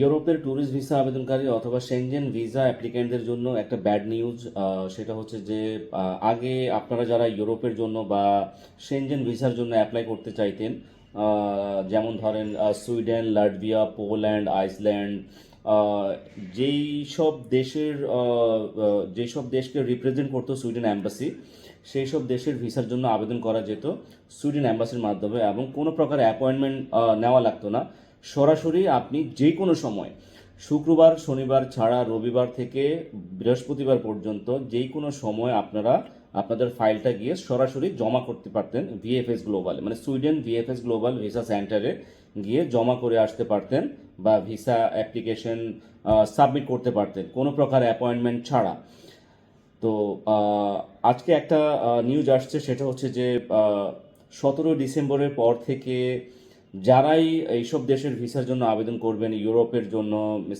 ইউরোপের tourist visa আবেদনকারী অথবা সেনজেন ভিসা অ্যাপ্লিকেন্টদের জন্য একটা ব্যাড নিউজ সেটা হচ্ছে যে আগে আপনারা যারা ইউরোপের জন্য বা সেনজেন ভিসার জন্য অ্যাপ্লাই করতে চাইতেন যেমন ধরেন সুইডেন, লাটভিয়া, পোল্যান্ড, আইসল্যান্ড যেই সব দেশের যেই সব দেশকে রিপ্রেজেন্ট করতো সুইডেন অ্যাম্বাসি সেই সব দেশের ভিসার জন্য আবেদন করা যেত সুইডেন অ্যাম্বাসির মাধ্যমে এবং কোনো প্রকার অ্যাপয়েন্টমেন্ট নেওয়া লাগতো না। সরাসরি আপনি যে কোনো সময়, শুক্রবার, শনিবার ছাড়া রবিবার থেকে বৃহস্পতিবার পর্যন্ত যে কোনো সময় আপনারা আপনাদের ফাইলটা গিয়ে সরাসরি জমা করতে পারতেন ভিএফএস গ্লোবালে। মানে সুইডেন ভিএফএস গ্লোবাল ভিসা সেন্টারে গিয়ে জমা করে আসতে পারতেন বা ভিসা অ্যাপ্লিকেশন সাবমিট করতে পারতেন কোনো প্রকার অ্যাপয়েন্টমেন্ট ছাড়া। তো আজকে একটা নিউজ আসছে সেটা হচ্ছে যে সতেরো ডিসেম্বরের পর থেকে যারাই এইসব দেশের ভিসার জন্য আবেদন করবেন, ইউরোপের জন্য,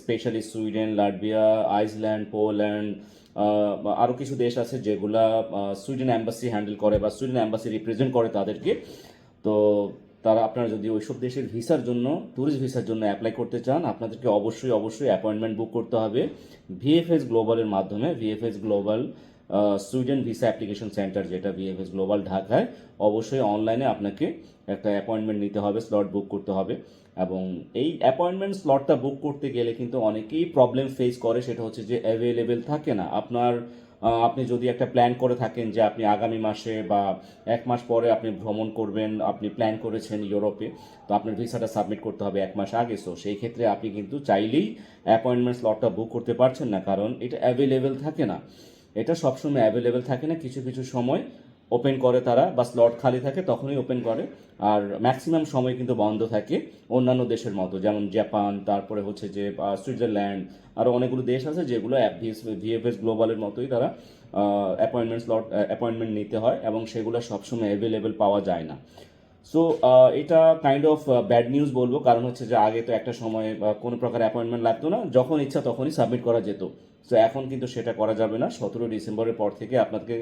specially Sweden, Latvia, Iceland, Poland আরও কিছু দেশ আছে যেগুলা সুইডেন অ্যাম্বাসি হ্যান্ডেল করে বা সুইডেন অ্যাম্বাসি রিপ্রেজেন্ট করে তাদেরকে। তো তারা আপনারা যদি ওইসব দেশের ভিসার জন্য ট্যুরিস্ট ভিসার জন্য অ্যাপ্লাই করতে চান, আপনাদেরকে অবশ্যই অবশ্যই অ্যাপয়েন্টমেন্ট বুক করতে হবে। ভিএফএস গ্লোবালের মাধ্যমে VFS Global Sweden visa application centre যেটা ভিএফএস গ্লোবাল ঢাকায়, অবশ্যই অনলাইনে আপনাকে একটা অ্যাপয়েন্টমেন্ট নিতে হবে স্লট বুক করতে হবে। এবং এই অ্যাপয়েন্টমেন্ট স্লটটা বুক করতে গেলে কিন্তু অনেকেই প্রবলেম ফেস করে, সেটা হচ্ছে যে অ্যাভেলেবেল থাকে না। আপনার আপনি যদি একটা প্ল্যান করে থাকেন যে আপনি আগামী মাসে বা এক মাস পরে আপনি ভ্রমণ করবেন, আপনি প্ল্যান করেছেন ইউরোপে, তো আপনার ভিসাটা সাবমিট করতে হবে এক মাস আগে। সো সেই ক্ষেত্রে আপনি কিন্তু চাইলেই অ্যাপয়েন্টমেন্ট স্লটটা বুক করতে পারছেন না, কারণ এটা অ্যাভেলেবেল থাকে না। এটা সবসময় অ্যাভেলেবেল থাকে না, কিছু কিছু সময় ওপেন করে তারা বা স্লট খালি থাকে তখনই ওপেন করে। আর ম্যাক্সিমাম সময় কিন্তু বন্ধ থাকে অন্যান্য দেশের মতো, যেমন জাপান তারপরে হচ্ছে যে সুইজারল্যান্ড আরও অনেকগুলো দেশ আছে যেগুলো ভিএফএস গ্লোবালের মতোই তারা অ্যাপয়েন্টমেন্ট স্লট অ্যাপয়েন্টমেন্ট নিতে হয় এবং সেগুলো সবসময় অ্যাভেলেবেল পাওয়া যায় না। সো এটা কাইন্ড অফ ব্যাড নিউজ বলব। কারণ হচ্ছে যে আগে তো একটা সময় কোনো প্রকার অ্যাপয়েন্টমেন্ট লাগতো না। যখন ইচ্ছা তখনই সাবমিট করা যেত। সো এখন কিন্তু সেটা করা যাবে না। সতেরো ডিসেম্বরের পর থেকে আপনাকে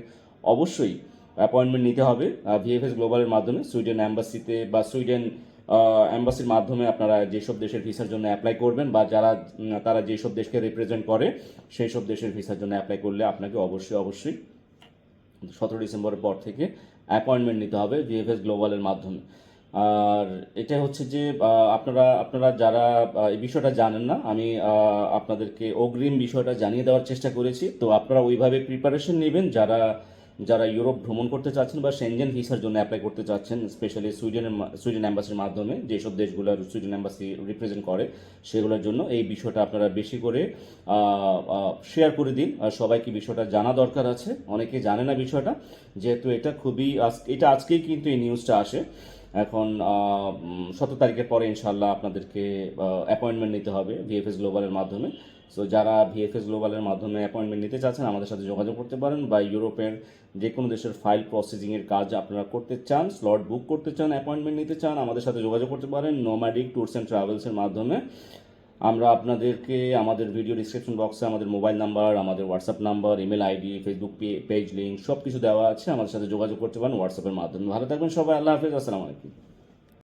অবশ্যই অ্যাপয়েন্টমেন্ট নিতে হবে ভিএফএস গ্লোবালের মাধ্যমে। সুইডেন অ্যাম্বাসিতে বা সুইডেন অ্যাম্বাসির মাধ্যমে আপনারা যেসব দেশের ভিসার জন্য অ্যাপ্লাই করবেন বা যারা তারা যেসব দেশকে রিপ্রেজেন্ট করে সেই সব দেশের ভিসার জন্য অ্যাপ্লাই করলে আপনাকে অবশ্যই অবশ্যই সতেরো ডিসেম্বরের পর থেকে অ্যাপয়েন্টমেন্ট নিতে হবে ভিএফএস গ্লোবালের মাধ্যমে। আর এটা হচ্ছে যে আপনারা আপনারা যারা এই বিষয়টা জানেন না, আমি আপনাদেরকে অগ্রিম বিষয়টা জানিয়ে দেওয়ার চেষ্টা করেছি। তো আপনারা ওইভাবে প্রিপারেশন নেবেন, যারা যারা ইউরোপ ভ্রমণ করতে চাচ্ছেন বা সেনজেন ভিসার জন্য অ্যাপ্লাই করতে চাচ্ছেন স্পেশালি সুইডেনের সুইডেন অ্যাম্বাসির মাধ্যমে, যেসব দেশগুলোর সুইডেন অ্যাম্বাসি রিপ্রেজেন্ট করে, সেগুলোর জন্য এই বিষয়টা আপনারা বেশি করে শেয়ার করে দিন। আর সবাইকে বিষয়টা জানা দরকার আছে। অনেকে জানে না বিষয়টা, যেহেতু এটা খুবই এটা আজকেই কিন্তু এই নিউজটা আসে। এখন সতেরো তারিখের পরে ইনশাল্লাহ আপনাদেরকে অ্যাপয়েন্টমেন্ট নিতে হবে ভিএফএস গ্লোবালের মাধ্যমে। সো যারা ভিএফএস গ্লোবালের মাধ্যমে অ্যাপয়েন্টমেন্ট নিতে চাচ্ছেন, আমাদের সাথে যোগাযোগ করতে পারেন বা ইউরোপের যে কোনো দেশের ফাইল প্রসেসিংয়ের কাজ আপনারা করতে চান স্লট বুক করতে চান অ্যাপয়েন্টমেন্ট নিতে চান, আমাদের সাথে যোগাযোগ করতে পারেন নোম্যাডিক ট্যুরস অ্যান্ড ট্রাভেলসের মাধ্যমে। আমরা আপনাদেরকে আমাদের ভিডিও ডিসক্রিপশন বক্সে আমাদের মোবাইল নাম্বার আমাদের WhatsApp number email ID Facebook page link সব কিছু দেওয়া আছে। আমাদের সাথে যোগাযোগ করতে পারেন হোয়াটসঅ্যাপের মাধ্যমে। ভালো থাকবেন সবাই, আল্লাহ হাফেজ, আসসালামু আলাইকুম।